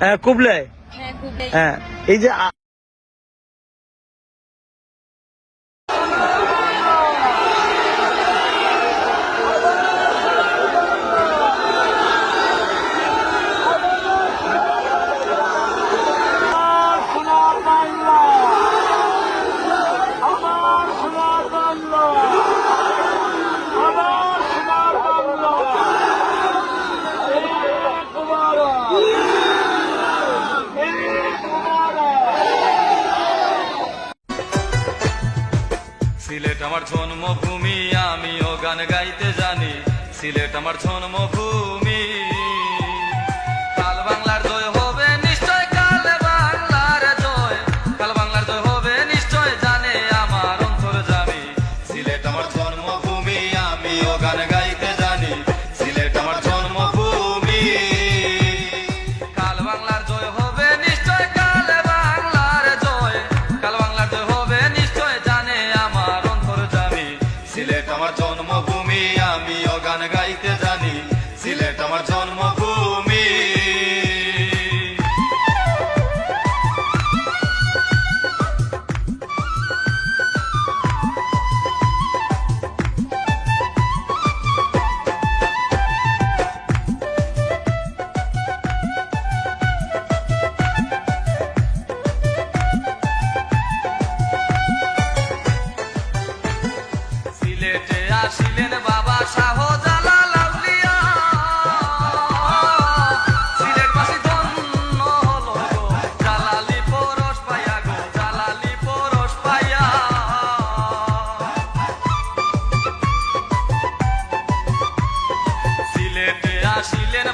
হ্যাঁ কুবলাই হ্যাঁ হ্যাঁ এই যে সিলেট আমার জন্মভূমি আমিও গান গাইতে জানি। সিলেট আমার জন্মভূমি। সিলেট আমার জন্মভূমি। Chilena